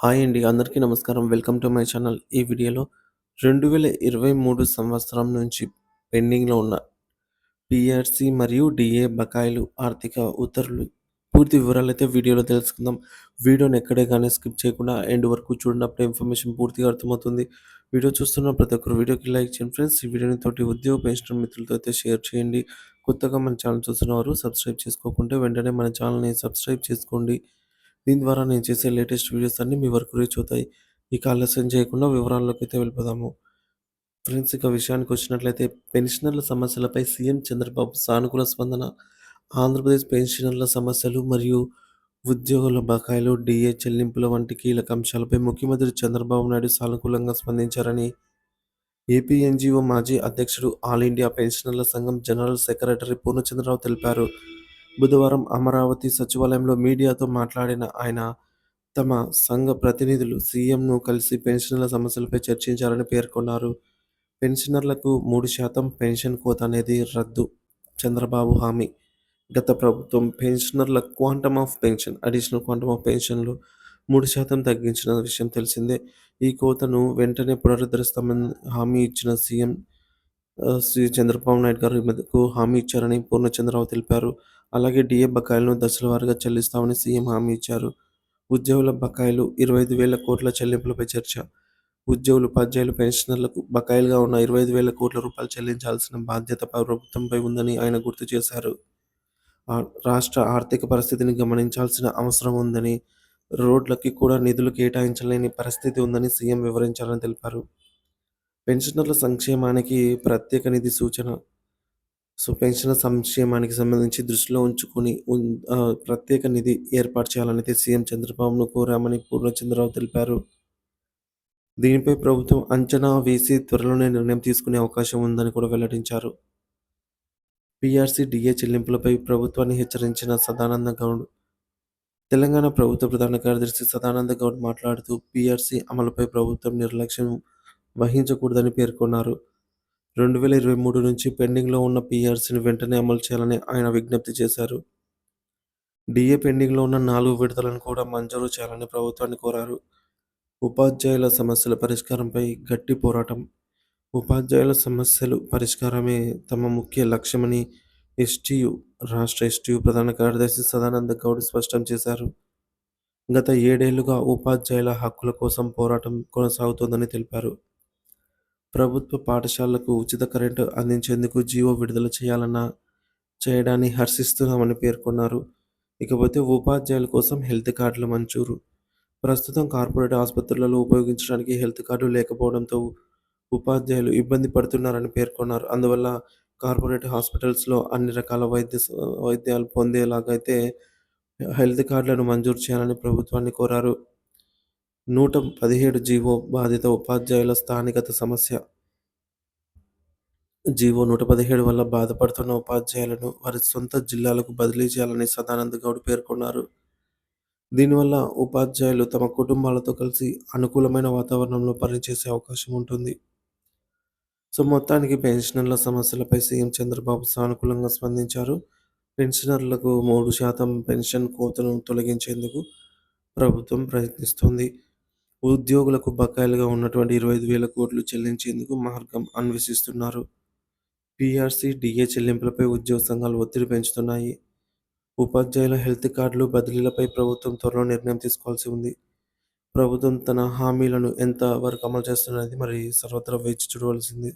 Hi అండి. అందరికీ నమస్కారం. Welcome to my channel. ఈ వీడియోలో 2023 సంవత్సరం నుంచి పెండింగ్‌లో ఉన్న పిఆర్సి మరియు డీఏ బకాయిలు ఆర్థిక ఉత్తర్వులు పూర్తి వివరాలైతే వీడియోలో తెలుసుకుందాం. వీడియోని ఎక్కడే కానీ స్కిప్ చేయకుండా ఎండ్ వరకు చూడనప్పుడు ఇన్ఫర్మేషన్ పూర్తిగా అర్థమవుతుంది. వీడియో చూస్తున్న ప్రతి ఒక్కరు వీడియోకి లైక్ చేయండి ఫ్రెండ్స్. ఈ వీడియోని తోటి ఉద్యోగ పెన్షన్ మిత్రులతో అయితే షేర్ చేయండి. కొత్తగా మన ఛానల్ చూస్తున్నవారు సబ్స్క్రైబ్ చేసుకోకుంటే వెంటనే మన ఛానల్‌ని సబ్స్క్రైబ్ చేసుకోండి. దీని ద్వారా నేను చేసే లేటెస్ట్ వీడియోస్ అన్నీ మీ వరకు రీచ్ అవుతాయి. ఇక ఆలస్యం చేయకుండా వివరాల్లోకైతే వెళ్ళిపోదాము. ఫ్రెండ్స్ ఇక విషయానికి వచ్చినట్లయితే పెన్షనర్ల సమస్యలపై సీఎం చంద్రబాబు సానుకూల స్పందన. ఆంధ్రప్రదేశ్ పెన్షనర్ల సమస్యలు మరియు ఉద్యోగుల బకాయిలు, డీఏ చెల్లింపుల వంటి కీలక అంశాలపై ముఖ్యమంత్రి చంద్రబాబు నాయుడు సానుకూలంగా స్పందించారని ఏపీ ఎన్జీఓ మాజీ అధ్యక్షుడు, ఆల్ ఇండియా పెన్షనర్ల సంఘం జనరల్ సెక్రటరీ పూర్ణచంద్రరావు తెలిపారు. బుధవారం అమరావతి సచివాలయంలో మీడియాతో మాట్లాడిన ఆయన తమ సంఘ ప్రతినిధులు సీఎంను కలిసి పెన్షనర్ల సమస్యలపై చర్చించారని పేర్కొన్నారు. పెన్షనర్లకు మూడు శాతం పెన్షన్ కోత అనేది రద్దు చంద్రబాబు హామీ గత ప్రభుత్వం పెన్షనర్ల quantum of pension additional quantum of పెన్షన్లు మూడు శాతం తగ్గించిన విషయం తెలిసిందే. ఈ కోతను వెంటనే పునరుద్ధరిస్తామని హామీ ఇచ్చిన సీఎం శ్రీ చంద్రబాబు నాయుడు గారు ఈ మధ్యకు హామీ ఇచ్చారని పూర్ణచంద్రరావు తెలిపారు. అలాగే డిఏ బకాయిలను దశల వారీగా చెల్లిస్తామని సీఎం హామీ ఇచ్చారు. ఉద్యోగుల బకాయిలు ఇరవై ఐదు వేల కోట్ల చెల్లింపులపై చర్చ ఉద్యోగులు, ఉపాధ్యాయులు, పెన్షనర్లకు బకాయిలుగా ఉన్న ఇరవై ఐదు వేల కోట్ల రూపాయలు చెల్లించాల్సిన బాధ్యత ప్రభుత్వంపై ఉందని ఆయన గుర్తు చేశారు. రాష్ట్ర ఆర్థిక పరిస్థితిని గమనించాల్సిన అవసరం ఉందని, రోడ్లకి కూడా నిధులు కేటాయించలేని పరిస్థితి ఉందని సీఎం వివరించారని తెలిపారు. పెన్షనర్ల సంక్షేమానికి ప్రత్యేక నిధి సూచన సో పెన్షన్ల సంక్షేమానికి సంబంధించి దృష్టిలో ఉంచుకొని ప్రత్యేక నిధి ఏర్పాటు చేయాలనైతే సీఎం చంద్రబాబును కోరామని పూర్ణచంద్రరావు తెలిపారు. దీనిపై ప్రభుత్వం అంచనా వేసి త్వరలోనే నిర్ణయం తీసుకునే అవకాశం ఉందని కూడా వెల్లడించారు. పీఆర్సీ డిఏ చెల్లింపులపై ప్రభుత్వాన్ని హెచ్చరించిన సదానంద గౌడ్ తెలంగాణ ప్రభుత్వ ప్రధాన కార్యదర్శి సదానంద గౌడ్ మాట్లాడుతూ పీఆర్సీ అమలుపై ప్రభుత్వం నిర్లక్ష్యం వహించకూడదని పేర్కొన్నారు. రెండు వేల ఇరవై మూడు నుంచి పెండింగ్లో ఉన్న పీఆర్సీని వెంటనే అమలు చేయాలని ఆయన విజ్ఞప్తి చేశారు. డిఏ పెండింగ్లో ఉన్న నాలుగు విడతలను కూడా మంజూరు చేయాలని ప్రభుత్వాన్ని కోరారు. ఉపాధ్యాయుల సమస్యల పరిష్కారంపై గట్టి పోరాటం ఉపాధ్యాయుల సమస్యలు పరిష్కారమే తమ ముఖ్య లక్ష్యమని ఎస్టీయు రాష్ట్ర ఎస్టీయు ప్రధాన కార్యదర్శి సదానంద గౌడ్ స్పష్టం చేశారు. గత ఏడేళ్ళుగా ఉపాధ్యాయుల హక్కుల కోసం పోరాటం కొనసాగుతోందని తెలిపారు. ప్రభుత్వ పాఠశాలలకు ఉచిత కరెంటు అందించేందుకు జీవో విడుదల చేయాలన్న చేయడాన్ని హర్షిస్తున్నామని పేర్కొన్నారు. ఇకపోతే ఉపాధ్యాయుల కోసం హెల్త్ కార్డుల మంజూరు ప్రస్తుతం కార్పొరేట్ ఆసుపత్రులలో ఉపయోగించడానికి హెల్త్ కార్డు లేకపోవడంతో ఉపాధ్యాయులు ఇబ్బంది పడుతున్నారని పేర్కొన్నారు. అందువల్ల కార్పొరేట్ హాస్పిటల్స్లో అన్ని రకాల వైద్య వైద్యాలు పొందేలాగైతే హెల్త్ కార్డులను మంజూరు చేయాలని ప్రభుత్వాన్ని కోరారు. నూట పదిహేడు జీవో బాధిత ఉపాధ్యాయుల స్థానికత సమస్య జీవో నూట పదిహేడు వల్ల బాధపడుతున్న ఉపాధ్యాయులను వారి సొంత జిల్లాలకు బదిలీ చేయాలని సదానంద గౌడ్ పేర్కొన్నారు. దీనివల్ల ఉపాధ్యాయులు తమ కుటుంబాలతో కలిసి అనుకూలమైన వాతావరణంలో పనిచేసే అవకాశం ఉంటుంది. సో మొత్తానికి పెన్షనర్ల సమస్యలపై సీఎం చంద్రబాబు సానుకూలంగా స్పందించారు. పెన్షనర్లకు మూడు శాతం పెన్షన్ కోతను తొలగించేందుకు ప్రభుత్వం ప్రయత్నిస్తుంది ఉద్యోగులకు బకాయిలుగా ఉన్నటువంటి ఇరవై ఐదు వేల కోట్లు చెల్లించేందుకు మార్గం అన్వేషిస్తున్నారు. పీఆర్సీ, డిఏ చెల్లింపులపై ఉద్యోగ సంఘాలు ఒత్తిడి పెంచుతున్నాయి. ఉపాధ్యాయుల హెల్త్ కార్డులు బదిలీలపై ప్రభుత్వం త్వరలో నిర్ణయం తీసుకోవాల్సి ఉంది. ప్రభుత్వం తన హామీలను ఎంత వరకు అమలు చేస్తున్నది మరి సర్వత్రా వేచి చూడవలసింది.